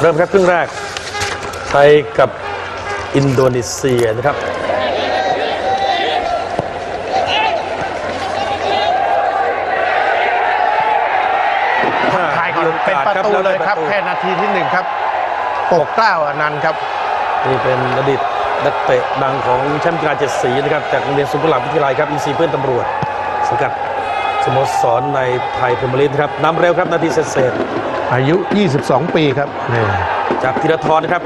เริ่มครับครึ่งแรก ไทยกับอินโดนีเซียนะครับไทยก็เป็นประตูเลยครับ แค่นาทีที่หนึ่งครับปกเกล้าอนันต์ครับ นี่เป็นอดีตนักเตะดังของแชมป์กีฬาเจ็ดสีนะครับ จากโรงเรียนสุขุมวิทวิทยาลัยครับอินซีเพื่อนตำรวจสังกัดสโมสรในไทยพรีเมียร์ลีกครับนำเร็วครับนาทีเศษ อายุ 22 ปีครับนี่ๆจากธีรทรนะครับ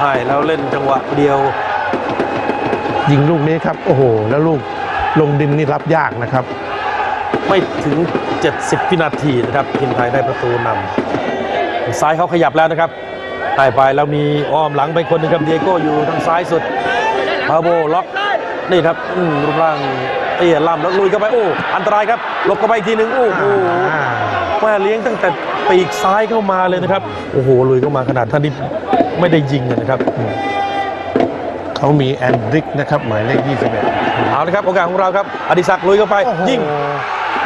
ให้แล้วเล่นจังหวะเดียว ยิงลูกนี้ครับ โอ้โห แล้วลูกลงดินนี่รับยากนะครับ ไม่ถึง 70 วินาทีนะครับทีมไทยได้ประตูนำซ้ายเขาขยับแล้วนะครับได้ไปแล้วมีอ้อมหลังไปคนหนึงครับเดียโก้อยู่ทางซ้ายสุดพาโบล็อกนี่ครับอืมรูปร่างเตี้ยล่ำแล้วลุยเข้าไปโอ้อันตรายครับหลบเข้าไปอีกทีหนึ่งโอ้โหอ่าแม่เลี้ยงตั้งแต่ ปีกซ้ายเข้ามาเลยนะครับ โอ้โหลุยเข้ามาขนาดท่านที่ไม่ได้ยิงเลยนะครับเขามีแอนดริกนะครับหมายเลข 21 เอาละครับโอกาสของเราครับอดิศักดิ์ลุยเข้าไปโอ้โหยิง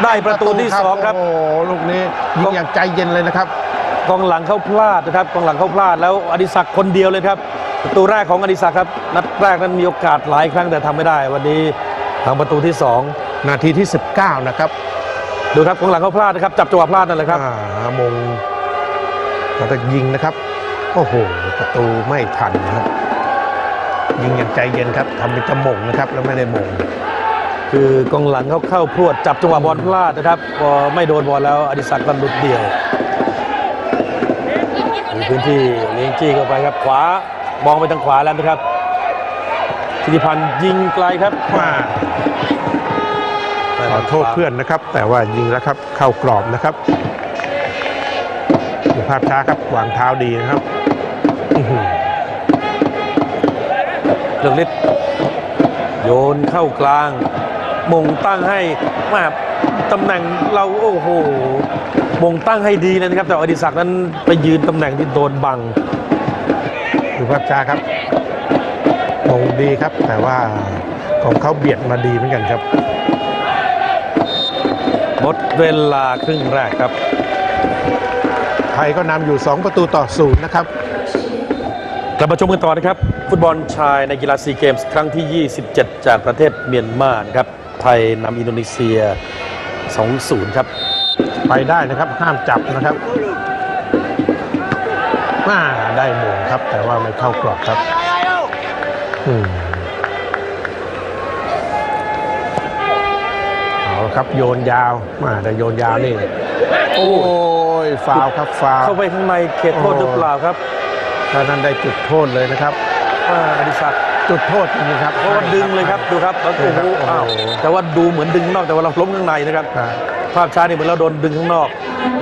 ได้ประตูที่สองครับโอ้โหลูกนี้ยิงอย่างใจเย็นเลยนะครับกองหลังเข้าพลาดนะครับกองหลังเข้าพลาดแล้วอดิศักดิ์คนเดียวเลยครับประตูแรกของอดิศักดิ์ครับนัดแรกนั้นมีโอกาสหลายครั้งแต่ทำไม่ได้ วันนี้ทางประตูที่สองนาทีที่ 19 นะครับ ดูครับกองหลังเข้าพลาดนะครับ จับจังหวะพลาดนั่นแหละครับอ่ามงแล้วก็ยิงนะครับ โอ้โห ประตูไม่ทันนะครับ ยิงอย่างใจเย็นครับทำเป็นจะหม่งนะครับ แล้วไม่ได้หม่งคือกองหลังเขาเข้าพรวดจับจังหวะบอลพลาดนะครับพอไม่โดนบอลแล้วอดิศักดิ์ก็หลุดเดี่ยวมีพื้นที่เลี้ยงจี้เข้าไปครับ ขวามองไปทางขวาแล้วนะครับธิติพันธ์ยิงไกลครับมา ขอโทษเพื่อนนะครับ แต่ว่ายิงแล้วครับเข้ากรอบนะครับดูภาพช้าครับวางเท้าดีนะครับอื้อหือเลือกฤทธิ์โยนเข้ากลาง มงตั้งให้มาตำแหน่งเราโอ้โห มงตั้งให้ดีเลยนะครับ แต่อดิศักดิ์นั้นไปยืนตำแหน่งที่โดนบังดูภาพช้าครับมงดีครับ แต่ว่าของเขาเบียดมาดีเหมือนกันครับ หมดเวลาครึ่งแรกครับ ไทยก็นำอยู่ 2 ประตูต่อศูนย์นะครับ กลับมาชมกันต่อนะครับ ฟุตบอลชายในกีฬาซีเกมส์ครั้งที่ 27 จากประเทศเมียนมานะครับ ไทยนำอินโดนีเซีย 2-0 ครับ ไปได้นะครับห้ามจับนะครับมาได้หมงครับ แต่ว่าไม่เข้ากรอบครับ อืมเอาละ ครับโยนยาวมาแต่โยนยาวนี่ โอ้ยฟาวล์ครับฟาวล์เข้าไปข้างในเขตโทษหรือเปล่าครับถ้านั้นได้จุดโทษเลยนะครับอ่าอดิศักดิ์จุดโทษจริงๆครับเพราะว่าดึงเลยครับดูครับแล้วโอ้โหโอ้โหอ้าวแต่ว่าดูเหมือนดึงข้างนอกแต่ว่าเราล้มข้างในนะครับอ่าภาพช้านี่เหมือนเราโดนดึงข้างนอก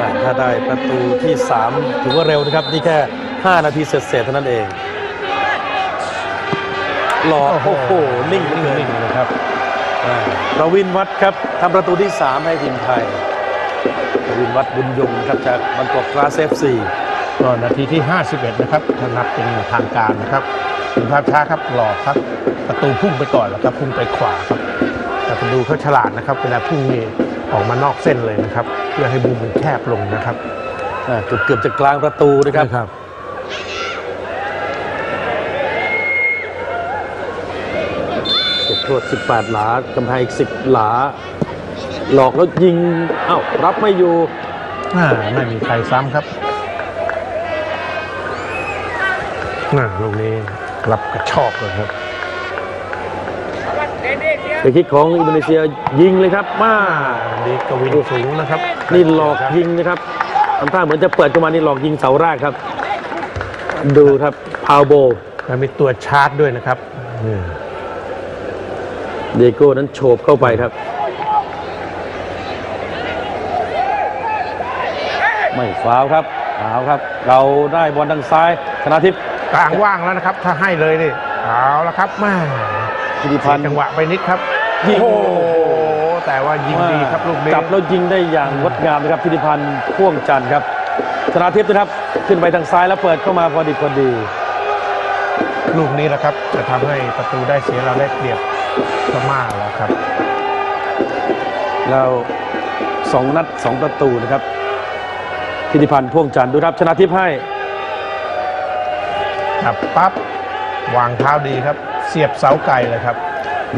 อ่าถ้าได้ประตูที่ 3 ถือว่าเร็วนะครับ นี่แค่ 5 นาทีเสร็จๆเท่านั้นเองหลอกโอ้โหนิ่งเหลือเกินนิ่งๆเลยครับอ่า ประวินวัดครับทำประตูที่ 3 ให้ทีมไทยประวินวัดบุญยงครับจากบรรกอกกราเซฟซีก็นาทีที่ 51 นะครับถ้านับเป็นทางการนะครับดูภาพช้าครับหลอกครับ ประตูพุ่งไปก่อนแล้วครับพุ่งไปขวาครับแต่ประตูเขาฉลาดนะครับ เวลาพุ่งนี่ออกมานอกเส้นเลยนะครับ เพื่อให้มุมมันแคบลงนะครับอ่าเกือบเกือบจะกลางประตูนะครับ รับจุดโทษ18 หลากำแพงอีก 10 หลา หลอกแล้วยิงเอ้ารับไม่อยู่อ่าไม่มีใครซ้ำครับน่าลูกนี้รับกระชอกเลยครับไปคิกของอินโดนีเซียยิงเลยครับ มาดีกวินสูงนะครับ นี่หลอกยิงนะครับทำท่าเหมือนจะเปิดเข้ามานี่หลอกยิงเสาแรกครับ ดูครับพาวโบแล้วมีตัวชาร์จด้วยนะครับอืม เดโก้นั้นโฉบเข้าไปครับ ไม่ฟาวล์ครับเอาครับ เราได้บอลทางซ้ายธนาทิพย์กลางว่างแล้วนะครับ ถ้าให้เลยนี่เอาละครับแม่ธิติพันธ์จังหวะไปนิดครับยิงโอ้โหแต่ว่ายิงดีครับลูกนี้จับแล้วยิงได้อย่างงดงามนะครับธิติพันธ์พ่วงจันทร์ครับธนาทิพย์นะครับขึ้นไปทางซ้ายแล้วเปิดเข้ามาพอดีพอดีลูกนี้แหละครับ จะทำให้ประตูได้เสียเราได้เปรียบ พม่าแล้วครับ แล้วสองนัดสองประตูนะครับธิติพันธ์พ่วงจันทร์ดูครับชนะทิพย์ให้จับปั๊บวางเท้าดีครับ เสียบเสาไก่เลยครับ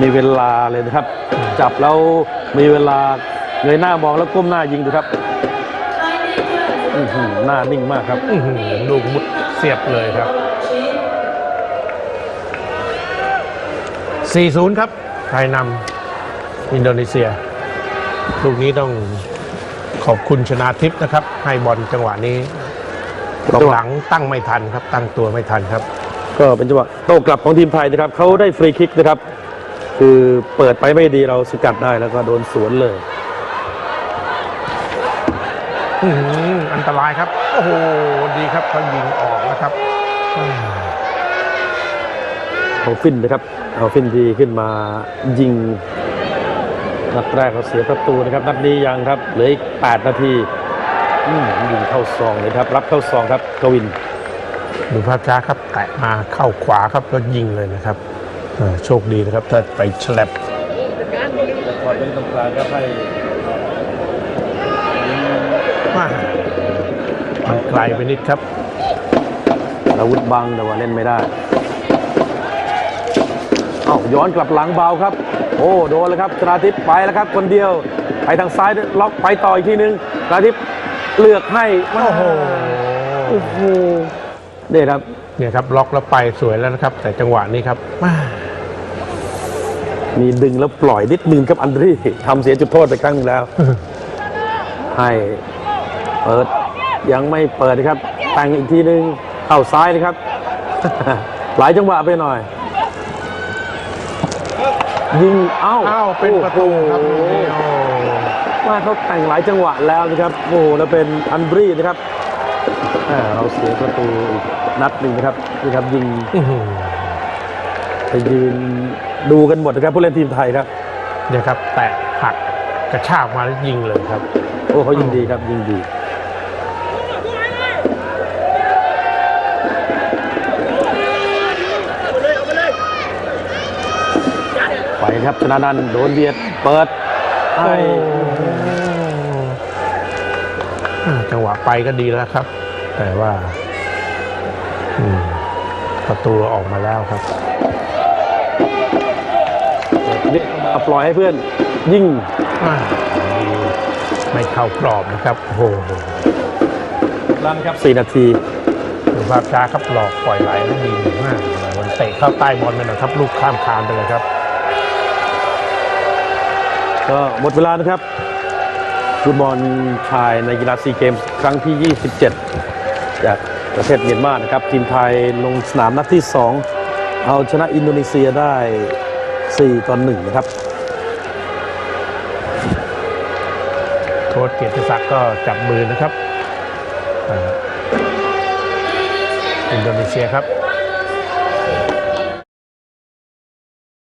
มีเวลาเลยนะครับ จับแล้วมีเวลาเงยหน้ามองแล้วก้มหน้ายิงดูครับอื้อหือหน้านิ่งมากครับอื้อหือลูกมุดเสียบเลยครับ 4-0 ครับ ไทยนำอินโดนีเซีย ลูกนี้ต้องขอบคุณชนาทิพย์นะครับ ให้บอลจังหวะนี้กองหลังตั้งไม่ทันครับ ตั้งตัวไม่ทันครับ ก็เป็นจังหวะโต้กลับของทีมไทยนะครับเขาได้ฟรีคิกนะครับ คือเปิดไปไม่ดีเราสกัดได้แล้วก็โดนสวนเลยอื้อหืออันตรายครับ โอ้โห ดีครับเขายิงออกนะครับ อ่าเอาฟินนะครับเอาฟินที่ขึ้นมายิงนัดแรกเราเสียประตูนะครับนัดนี้ยังครับเหลืออีก 8 นาทีอืมยิงเข้าซองเลยครับ รับเข้าซองครับกวิน ดูภาพช้าครับแตะมาเข้าขวาครับแล้วยิงเลยนะครับเออโชคดีนะครับถ้าไปฉลับก่อนเป็นตรงกลางครับให้มามันไกลไปนิดครับอาวุธบังแต่ว่าเล่นไม่ได้เอ้าย้อนกลับหลังเบาครับ โอ้โดนเลยครับชนาทิพย์ไปแล้วครับ คนเดียวไปทางซ้ายล็อกไปต่ออีกทีนึงชนาทิพย์เลือกให้โอ้โหโอ้โหเนี่ยครับเนี่ยครับล็อกแล้วไปสวยแล้วนะครับ แต่จังหวะนี้ครับมามีดึงแล้วปล่อยนิดนึงครับอันดรีทำเสียจุดโทษไปครั้งหนึงแล้ว ให้เปิดยังไม่เปิดนะครับแต่งอีกทีนึงเข้าซ้ายนะครับ หลายจังหวะไปหน่อย ยิงเอ้าอ้าวเป็นประตูครับโอ้ลูกโหนี้โอ้ว่าเขาแต่งหลายจังหวะแล้วนะครับโอ้โหแล้วเป็นอันดรีนะครับอ่าเราเสียประตูอีกนัดหนึ่งนะครับนี่ครับยิงอื้อหือไปยืนดูกันหมดนะครับผู้เล่นทีมไทยครับเนี่ยครับ แตะหักกระชากมาแล้วยิงเลยครับ โอ้เขายิงดีครับยิงดี ครับชนะนันท์โดนเบียดเปิดให้อ่าจังหวะไปก็ดีแล้วครับ แต่ว่าอืมประตูออกมาแล้วครับเรียกมาปล่อยให้เพื่อน ยิงอ่าดีไม่เข้ากรอบนะครับโอ้โหลั่นครับ4นาทีดูภาพช้าครับหลอกปล่อยไหลแล้วดีมากเลยมันเตะเข้าใต้บอลไปหน่อยครับ ลูกข้ามคานไปเลยครับ ก็หมดเวลานะครับฟุตบอลชายในกีฬาซีเกมส์ครั้งที่ 27 จากประเทศเมียนมานะครับ ทีมไทยลงสนามนัดที่ 2 เอาชนะอินโดนีเซียได้ 4 ต่อ 1 นะครับ โค้ชเกียรติศักดิ์ก็จับมือนะครับ อินโดนีเซียครับ